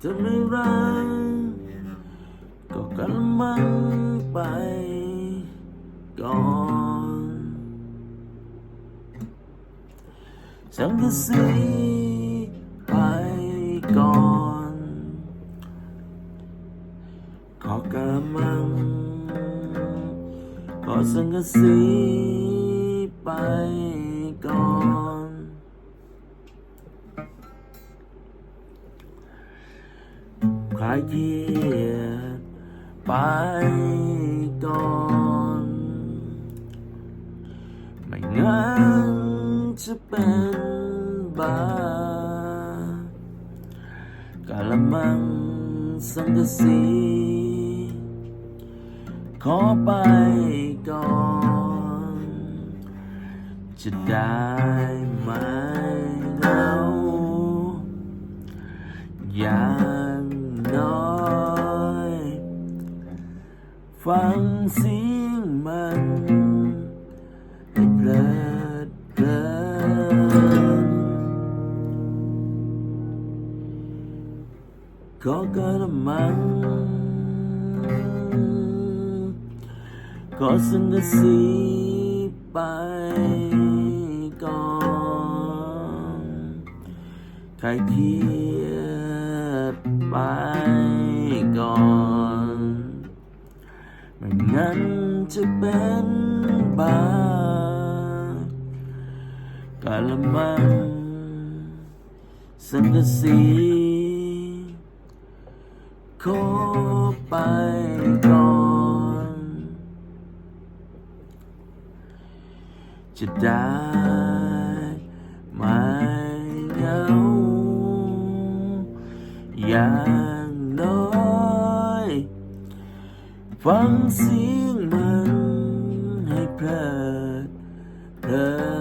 เธอไม่รักก็กระมังไปก่อนสังกะสีไปก่อน ขอกระมัง ขอสังกะสีไป คลายเครียดไปก่อน ไม่งั้นจะเป็นบ้ากะละมังสังกสี ขอไปก่อน จะได้ไหมเราอย่าง ฟังเสียงมันให้เพลิดเพลินขอกระมังขอสังกสีไปก่อนใครเครียดไป ไม่งั้นจะเป็นบากะละมังสังกสีขอไปก่อน จะได้ไหม่เหงาอยา ฟังเสียงมันให้เพลิดเพลิน